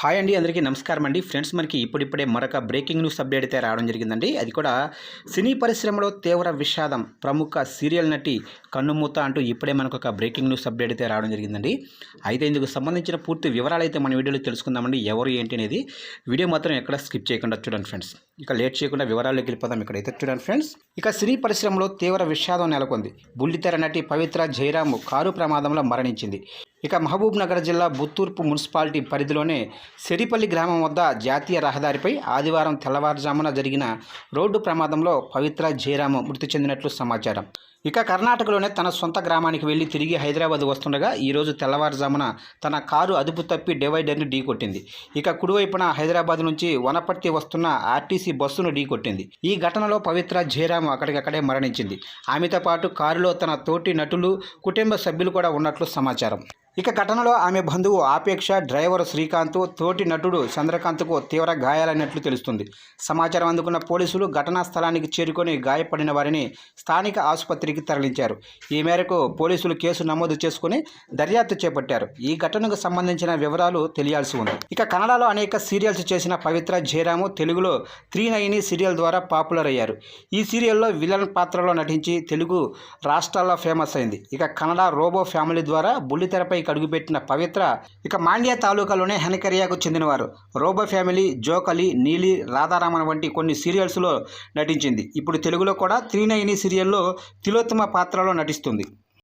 Hi అండి అందరికీ నమస్కారం అండి. ఫ్రెండ్స్ మనకి ఇప్పుడిప్పుడే మరొక బ్రేకింగ్ న్యూస్ అప్డేట్ అయితే రావడం జరిగిందండి. అది కూడా సినీ పరిశ్రమలో తీవ్ర విషాదం ప్రముఖ సీరియల్ నటి కన్నుమూత అంటూ ఇప్పుడే మనకు ఒక బ్రేకింగ్ న్యూస్ అప్డేట్ అయితే రావడం జరిగిందండి. అయితే ఇందుకు సంబంధించిన పూర్తి వివరాలు అయితే మన వీడియోలో తెలుసుకుందామండి. ఎవరు ఏంటి అనేది వీడియో మాత్రం ఎక్కడ స్కిప్ చేయకుండా చూడండి ఫ్రెండ్స్. ఇక లేట్ చేయకుండా వివరాల్లోకి వెళ్ళిపోదాం ఇక్కడైతే చూడండి ఫ్రెండ్స్. ఇక సినీ పరిశ్రమలో తీవ్ర విషాదం నెలకొంది. బుల్లితెర నటి పవిత్ర జయరాము కారు ప్రమాదంలో మరణించింది. ఇక మహబూబ్ నగర్ జిల్లా బుత్తూర్పు మున్సిపాలిటీ పరిధిలోనే సిరిపల్లి గ్రామం వద్ద జాతీయ రహదారిపై ఆదివారం తెల్లవారుజామున జరిగిన రోడ్డు ప్రమాదంలో పవిత్ర జయరాము మృతి చెందినట్లు సమాచారం. ఇక కర్ణాటకలోనే తన సొంత గ్రామానికి వెళ్ళి తిరిగి హైదరాబాద్ వస్తుండగా ఈరోజు తెల్లవారుజామున తన కారు అదుపు తప్పి డివైడర్ని ఢీకొట్టింది ఇక కుడివైపున హైదరాబాద్ నుంచి వనపర్తి వస్తున్న ఆర్టీసీ బస్సును ఢీకొట్టింది ఈ ఘటనలో పవిత్ర జయరామ్ అక్కడికక్కడే మరణించింది. ఆమెతో పాటు కారులో తన తోటి నటులు కుటుంబ సభ్యులు కూడా ఉన్నట్లు సమాచారం. ఇక ఘటనలో ఆమె బంధువు ఆపేక్ష డ్రైవర్ శ్రీకాంత్ తోటి నటుడు చంద్రకాంత్కు తీవ్ర గాయాలైనట్లు తెలుస్తుంది. సమాచారం అందుకున్న పోలీసులు ఘటనా స్థలానికి చేరుకొని గాయపడిన వారిని స్థానిక ఆసుపత్రికి తరలించారు. ఈ మేరకు పోలీసులు కేసు నమోదు చేసుకుని దర్యాప్తు చేపట్టారు. ఈ ఘటనకు సంబంధించిన వివరాలు తెలియాల్సి ఉంది. ఇక కన్నడలో అనేక సీరియల్స్ చేసిన పవిత్ర జయరాము తెలుగులో త్రీ నైని సీరియల్ ద్వారా పాపులర్ అయ్యారు. ఈ సీరియల్లో విలన్ పాత్రలో నటించి తెలుగు రాష్ట్రాల్లో ఫేమస్ అయింది. ఇక కన్నడ రోబో ఫ్యామిలీ ద్వారా బుల్లితెరపై అడుగుపెట్టిన పవిత్ర ఇక మాండ్య తాలూకాలోనే హెనకరియాకు చెందినవారు. రోబో ఫ్యామిలీ జోకలి నీలి రాధారామన్ వంటి కొన్ని సీరియల్స్లో నటించింది. ఇప్పుడు తెలుగులో కూడా త్రీ నైని సీరియల్లో తిలోత్తమ పాత్రలో నటిస్తుంది.